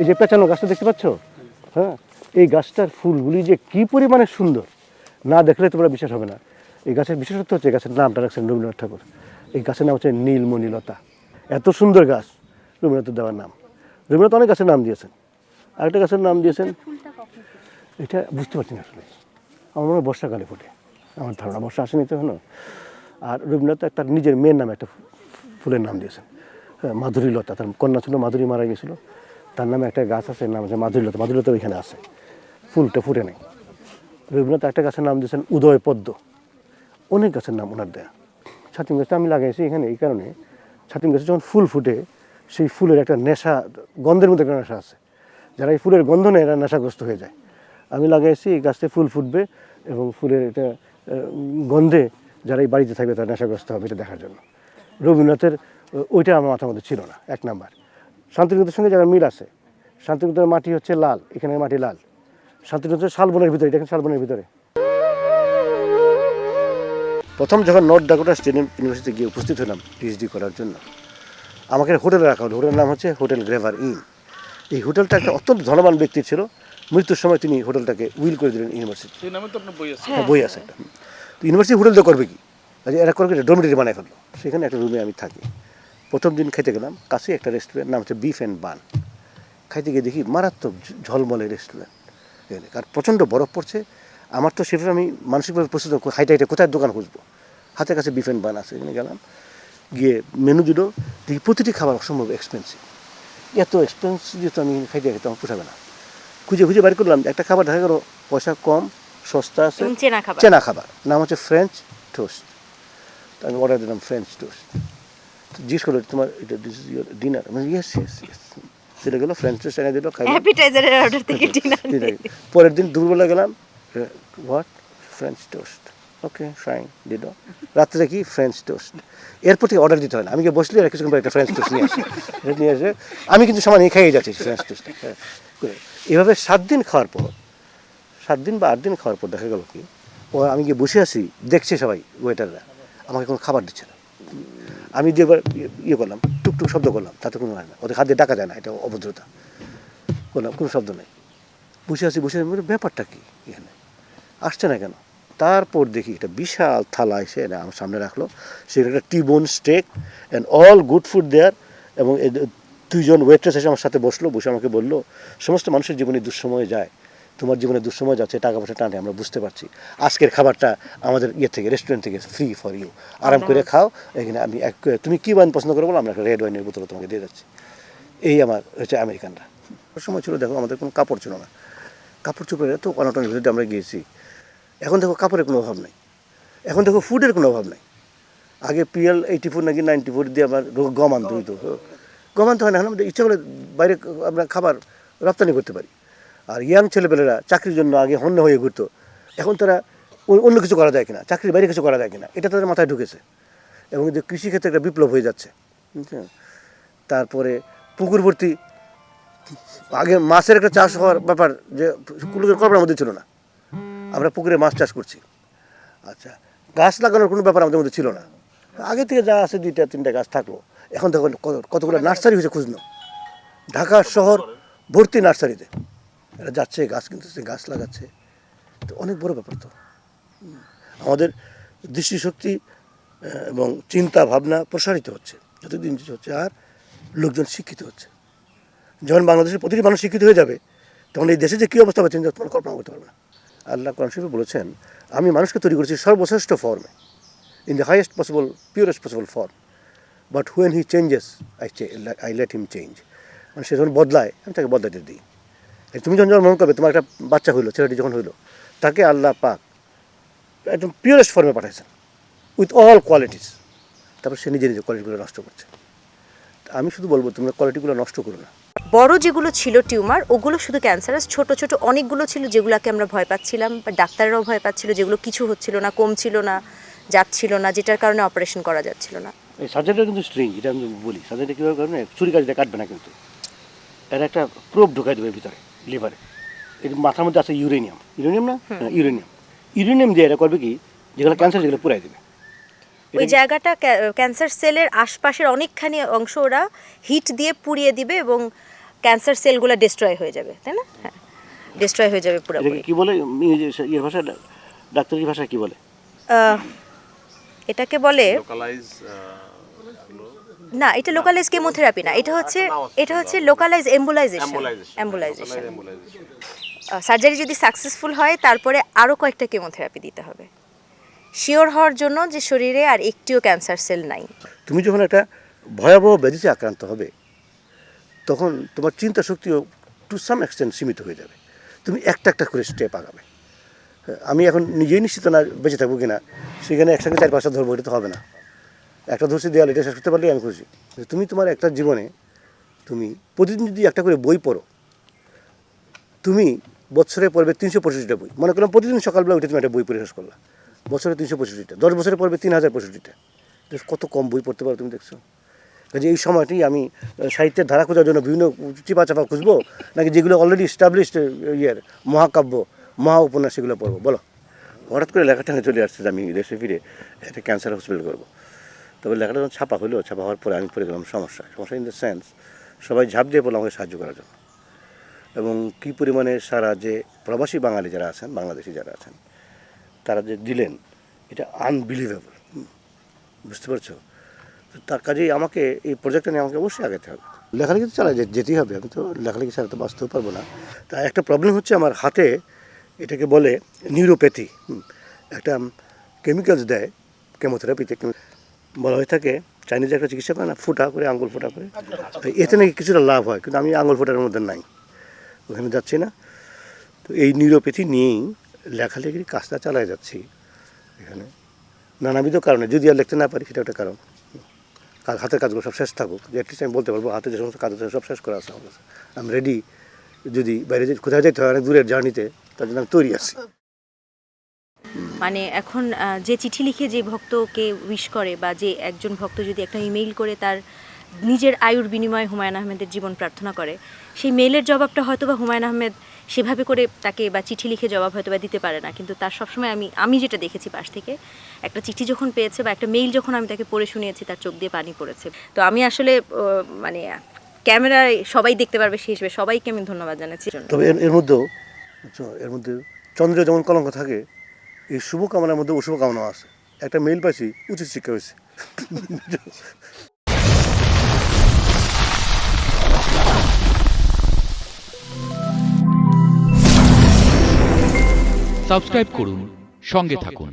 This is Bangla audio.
এই যে পেঁচানো গাছটা দেখতে পাচ্ছ? হ্যাঁ এই গাছটার ফুলগুলি যে কি পরিমাণে সুন্দর না দেখলে তোমরা বিশ্বাস হবে না। এই গাছের বিশেষত্ব হচ্ছে এই গাছের নামটা রাখছেন রবীন্দ্রনাথ ঠাকুর। এই গাছের নাম হচ্ছে নীলমণিলতা। এত সুন্দর গাছ রবীন্দ্রনাথের দেওয়ার নাম। রবীন্দ্রনাথ অনেক গাছের নাম দিয়েছেন। আরেকটা গাছের নাম দিয়েছেন এটা বুঝতে পারছি না আসলে। আমার মনে হয় বর্ষাকালে ফোটে। আমার ধারণা বর্ষা আসেনি তো এখনও। আর রবীন্দ্রনাথ তার নিজের মেয়ের নামে একটা ফুলের নাম দিয়েছেন। হ্যাঁ, মাধুরীলতা তার কন্যা ছিল মাধুরী মারা গেছিল তার নামে একটা গাছ আছে নাম আছে মাধুরীলতা। মাধুরীলতা ওইখানে আছে। ফুলটা ফুটে নেই। রবীন্দ্রনাথ একটা গাছের নাম দিয়েছেন উদয় পদ্ম অনেক গাছের নাম ওনার দেয়া। ছাতিম গাছটা আমি লাগাইছি এখানে এই কারণে। ছাতিম গাছে যখন ফুল ফুটে, সেই ফুলের একটা নেশা, গন্ধের মধ্যে একটা নেশা আছে। যারা এই ফুলের গন্ধ নেয়, এরা নেশাগ্রস্ত হয়ে যায়। আমি লাগাইছি, এই গাছটা ফুল ফুটবে এবং ফুলের এটা গন্ধে যারা এই বাড়িতে থাকবে, তারা নেশাগ্রস্ত হবে এটা দেখার জন্য। রবীন্দ্রনাথের ওইটা আমার মাথার মধ্যে ছিল না, এক নাম্বার। শান্তিনিকেতনের সঙ্গে যারা মিল আছে শান্তিনিকেতনের মাটি হচ্ছে লাল এখানে মাটি লাল। শান্তিনিকেতন শালবনের ভিতরে দেখেন শালবনের ভিতরে। প্রথম যখন নর্থ ডাকোটা স্টেট ইউনিভার্সিটিতে গিয়ে উপস্থিত হলাম পিএইচডি করার জন্য আমাকে হোটেলে রাখা হলো। হোটেলের নাম হচ্ছে হোটেল গ্রেভার ইন। এই হোটেলটা একটা অত্যন্ত ধনবান ব্যক্তি ছিল। মৃত্যুর সময় তিনি হোটেলটাকে উইল করে দিলেন ইউনিভার্সিটি। বই আছে। হ্যাঁ বই আছে একটা। ইউনিভার্সিটি হোটেল তো করবে কি? কাজে এরা করবে ডোমিটারি বানায় ফেলল। সেখানে একটা রুমে আমি থাকি। প্রথম দিন খেতে গেলাম কাছে একটা রেস্টুরেন্ট নাম হচ্ছে বিফ অ্যান্ড বান খাইতে গিয়ে দেখি মারাত্মক ঝলমলে রেস্টুরেন্ট আর প্রচণ্ড বরফ পড়ছে। আমার তো সেভাবে আমি মানসিকভাবে প্রস্তুত হই, হাইটে হাইটে কোথায় দোকান খুঁজবো? হাতের কাছে বিফ অ্যান্ড বান আছে এখানে গেলাম। গিয়ে মেনু দিল দেখি প্রতিটি খাবার অসম্ভব এক্সপেন্সিভ এত এক্সপেন্সিভ যেহেতু আমি খাইতে খেতে আমার পোষাবে না। খুঁজে খুঁজে বাড়ি করলাম একটা খাবার দেখা গেলো পয়সা কম সস্তা আছে। চেনা খাবার। চেনা খাবার। নাম হচ্ছে ফ্রেঞ্চ টোস্ট আমি অর্ডার দিলাম ফ্রেঞ্চ টোস্ট জিজ্ঞেস করল তোমার এটা দিস ইজ ইউর ডিনার মানে ইয়েস ইয়েস ইয়েস সেটা গেলো ফ্রেঞ্চ টোস্ট এনে দিল খাই অ্যাপিটাইজারের অর্ডার থেকে ডিনার পরের দিন দুপুরবেলা গেলাম what French toast okay fine দিল। রাত্রে কি? ফ্রেঞ্চ টোস্ট এরপর থেকে অর্ডার দিতে হয় না। আমি গিয়ে বসলে আর কিছুক্ষণ একটা ফ্রেঞ্চ টোস্ট নিয়ে আসি। নিয়ে এসে আমি কিন্তু সময় নিয়ে খাইয়ে যাচ্ছি ফ্রেঞ্চ টোস্ট হ্যাঁ এভাবে সাত দিন খাওয়ার পর সাত দিন বা আট দিন খাওয়ার পর দেখা গেল কি ও আমি গিয়ে বসে আছি দেখছে সবাই ওয়েটাররা আমাকে কোনো খাবার দিচ্ছে না। আমি এবার ইয়ে- করলাম, টুকটুক শব্দ করলাম, তাতে কোনো হয় না। ওদের হাত দিয়ে ডাকা যায় না, এটা অভদ্রতা। করলাম, কোনো শব্দ নেই। বসে আছি, বসে ব্যাপারটা কি এখানে? আসছে না কেন? তারপর দেখি একটা বিশাল থালা এসে এটা আমার সামনে রাখল। সেটা একটা T-bone steak and all good food there এবং দুইজন ওয়েট্রেস এসে আমার সাথে বসল, বসে আমাকে বলল, সমস্ত মানুষের জীবনে দুঃসময় যায়। তোমার জীবনে দুঃসময় যাচ্ছে টাকা পয়সা টানে আমরা বুঝতে পারছি। আজকের খাবারটা আমাদের ইয়ে থেকে রেস্টুরেন্ট থেকে ফ্রি ফর ইউ আরাম করে খাও এখানে আমি এক তুমি কী ওয়াইন পছন্দ করে বলো আমরা একটা রেড ওয়াইনের বোতল তোমাকে দিয়ে যাচ্ছি। এই আমার হচ্ছে আমেরিকানরা। সময় ছিল দেখো আমাদের কোনো কাপড় ছিল না। কাপড় চোপড়ের তো অনটনের ভিতরে আমরা গিয়েছি। এখন দেখো কাপড়ের কোনো অভাব নেই। এখন দেখো ফুডের কোনো অভাব নেই। আগে পিএল এইটি ফোর নাকি নাইনটি ফোর দিয়ে আমার গম আনতে হইতো। গম আনতে হয় না এখন আমাদের ইচ্ছা করে বাইরে আমরা খাবার রপ্তানি করতে পারি। আর ইয়াং ছেলেপেলেরা চাকরির জন্য আগে হন্য হয়ে ঘুরতো। এখন তারা অন্য কিছু করা যায় কিনা, চাকরির বাইরে কিছু করা যায় কিনা, এটা তাদের মাথায় ঢুকেছে। এবং যে কৃষিক্ষেত্রে একটা বিপ্লব হয়ে যাচ্ছে। তারপরে পুকুরবর্তী, আগে মাছের একটা চাষ হওয়ার ব্যাপার, যে কুলুকের কল্পনার মধ্যে ছিল না। আমরা পুকুরে মাছ চাষ করছি। আচ্ছা গাছ লাগানোর কোনো ব্যাপার আমাদের মধ্যে ছিল না। আগে থেকে যা আছে দুইটা, তিনটা গাছ থাকল। এখন কত- কতগুলো নার্সারি হয়েছে খুঁজনো। ঢাকা শহর ভর্তি নার্সারিতে। এরা যাচ্ছে, গাছ কিনতেছে, গাছ লাগাচ্ছে। তো অনেক বড় ব্যাপার তো। আমাদের দৃষ্টিশক্তি এবং চিন্তা, ভাবনা প্রসারিত হচ্ছে। যতদিন যেতে হচ্ছে, আর লোকজন শিক্ষিত হচ্ছে। যখন বাংলাদেশের প্রতিটি মানুষ শিক্ষিত হয়ে যাবে, তখন এই দেশে যে কী অবস্থা হবে, চিন্তা তোমার কল্পনা করতে পারবে না। আল্লাহ কোরআন শরীফে বলেছেন, আমি মানুষকে তৈরি করেছি সর্বশ্রেষ্ঠ ফর্মে in the highest possible purest possible form but when he changes I I let him change মানে সে যখন বদলায়, আমি তাকে বদলাতে দিই। তুমি যখন জন্মগ্রহণ করবে তোমার একটা বাচ্চা হইল ছেলেটি যখন হইল তাকে আল্লাহ পাক একদম পিওরেস্ট ফর্মে পাঠাইছেন উইথ অল কোয়ালিটিস তারপর সে নিজে নিজে কোয়ালিটিগুলো নষ্ট করছে। আমি শুধু বলব তোমরা কোয়ালিটিগুলো নষ্ট করো না। বড় যেগুলো ছিল টিউমার ওগুলো শুধু ক্যান্সারাস ছোট ছোট অনেকগুলো ছিল যেগুলোকে আমরা ভয় পাচ্ছিলাম বা ডাক্তাররাও ভয় পাচ্ছিল যেগুলো কিছু হচ্ছিল না কমছিল না যাচ্ছিল না যেটার কারণে অপারেশন করা যাচ্ছিল না। এই সার্জারিটা কিন্তু স্ট্রিং এটা আমি বলি। সার্জারিটা কীভাবে করবে? না ছুরি কাজ দিয়ে কাটবে না কিন্তু। এর একটা প্রোব ঢুকাই দেবে ভিতরে। লিভারে। এর মাথার মধ্যে আছে ইউরেনিয়াম। ইউরেনিয়াম না? হ্যাঁ, ইউরেনিয়াম। ইউরেনিয়াম দিয়ে এটা করবে কি? যেগুলো ক্যান্সার যেগুলো পুরাই দেবে। ওই জায়গাটা ক্যান্সার সেলের আশপাশের অনেকখানি অংশ ওরা হিট দিয়ে পুড়িয়ে দিবে এবং ক্যান্সার সেলগুলো ডিস্ট্রয় হয়ে যাবে তাই না? হ্যাঁ। ডিস্ট্রয় হয়ে যাবে এটাকে কি বলে? ইয়ে ভাষা ডাক্তারি ভাষা কি বলে? এটাকে বলে লোকালাইজ না এটা লোকালাইজ কেমোথেরাপি না এটা হচ্ছে এটা হচ্ছে লোকালাইজ এম্বুলাইজেশন এম্বুলাইজেশন সার্জারি যদি সাকসেসফুল হয় তারপরে আরও কয়েকটা কেমোথেরাপি দিতে হবে। শিওর হওয়ার জন্য যে শরীরে আর একটিও ক্যান্সার সেল নাই। তুমি যখন একটা ভয়াবহ ব্যাধিতে আক্রান্ত হবে তখন তোমার চিন্তা শক্তিও টু সাম এক্সটেন্ট সীমিত হয়ে যাবে। তুমি একটা একটা করে স্টেপ আগাবে। হ্যাঁ, আমি এখন নিজেই নিশ্চিত না বেঁচে থাকব কিনা সেখানে একসঙ্গে চার পাঁচটা ধরবো এটা তো হবে না। একটা ধরছি দেওয়াল এটা শেষ করতে পারলেই আমি খুশি। তুমি তোমার একটা জীবনে, তুমি প্রতিদিন যদি একটা করে বই পড়ো, তুমি বছরে পড়বে তিনশো পঁয়ষট্টিটা বই। মনে করলাম প্রতিদিন সকালবেলা উঠে তুমি একটা বই শেষ করলা। বছরে তিনশো পঁয়ষট্টিটা, দশ বছরে পড়বে তিন হাজার পঁয়ষট্টিটা। কত কম বই পড়তে পারো তুমি দেখছ? কাজে এই সময়টি আমি সাহিত্যের ধারা খোঁজার জন্য বিভিন্ন চিপা চাপা খুঁজবো, নাকি যেগুলো অলরেডি স্টাবলিশড ইয়ের মহাকাব্য মহা উপন্যাস সেগুলো পড়ব। বলো। হঠাৎ করে লেখাটা চলে আসছে যে আমি দেশে ফিরে একটা ক্যান্সার হসপিটাল করব। তবে লেখাটা যখন ছাপা হলো ছাপা হওয়ার পরে আমি পড়ে গেলাম, সমস্যা সমস্যা ইন দ্য সেন্স সবাই ঝাঁপ দিয়ে পড়ল আমাকে সাহায্য করার জন্য। এবং কী পরিমাণে সারা যে প্রবাসী বাঙালি যারা আছেন, বাংলাদেশি যারা আছেন, তারা যে দিলেন, এটা আনবিলিভেবল বুঝতে পারছ? তো তার কাজেই আমাকে, এই প্রজেক্টটা নিয়ে আমাকে অবশ্যই আগাতে হবে। লেখালেখি তো চালা যেতেই হবে, আমি তো লেখালেখি ছাড়া তো বাঁচতেও পারব না। তা একটা প্রবলেম হচ্ছে আমার হাতে, এটাকে বলে নিউরোপ্যাথি একটা কেমিক্যালস দেয় কেমোথেরাপিতে বলা হয়ে থাকে চাইনিজ একটা চিকিৎসা করে না, ফুটা করে আঙুল ফোটা করে। এতে নাকি কিছুটা লাভ হয়, কিন্তু আমি আঙুল ফোটার মধ্যে নাই, ওখানে যাচ্ছি না। তো এই নিউরোপ্যাথি নিয়েই লেখালেখির কাজটা চালায় যাচ্ছি এখানে। নানাবিধ কারণে, যদি আর লিখতে না পারি, সেটা একটা কারণ। হাতের কাজগুলো সব শেষ থাকুক অ্যাটলিস্ট আমি বলতে পারব, হাতে যে সমস্ত কাজ সব শেষ করা আছে আমি রেডি যদি বাইরে যে কোথাও যেতে হয়, অনেক দূরের জার্নিতে তার জন্য আমি তৈরি আছি। মানে এখন যে চিঠি লিখে যে ভক্তকে উইশ করে বা যে একজন ভক্ত যদি একটা ইমেইল করে তার নিজের আয়ুর বিনিময়ে হুমায়ুন আহমেদের জীবন প্রার্থনা করে, সেই মেইলের জবাবটা হয়তো বা হুমায়ুন আহমেদ সেভাবে করে তাকে বা চিঠি লিখে জবাব হয়তো বা দিতে পারে না। কিন্তু তার সবসময় আমি আমি যেটা দেখেছি পাশ থেকে, একটা চিঠি যখন পেয়েছে বা একটা মেইল যখন আমি তাকে পড়ে শুনিয়েছি, তার চোখ দিয়ে পানি পড়েছে। তো আমি আসলে মানে ক্যামেরায় সবাই দেখতে পারবে সেই হিসেবে সবাইকে আমি ধন্যবাদ জানাচ্ছি। তবে এর মধ্যেও এর মধ্যে চন্দ্রে যেমন কলঙ্ক থাকে এই শুভকামনার মধ্যে অশুভকামনা আছে। একটা মেইল পাইছি, উচিত শিক্ষা হয়েছে। সাবস্ক্রাইব করুন, সঙ্গে থাকুন।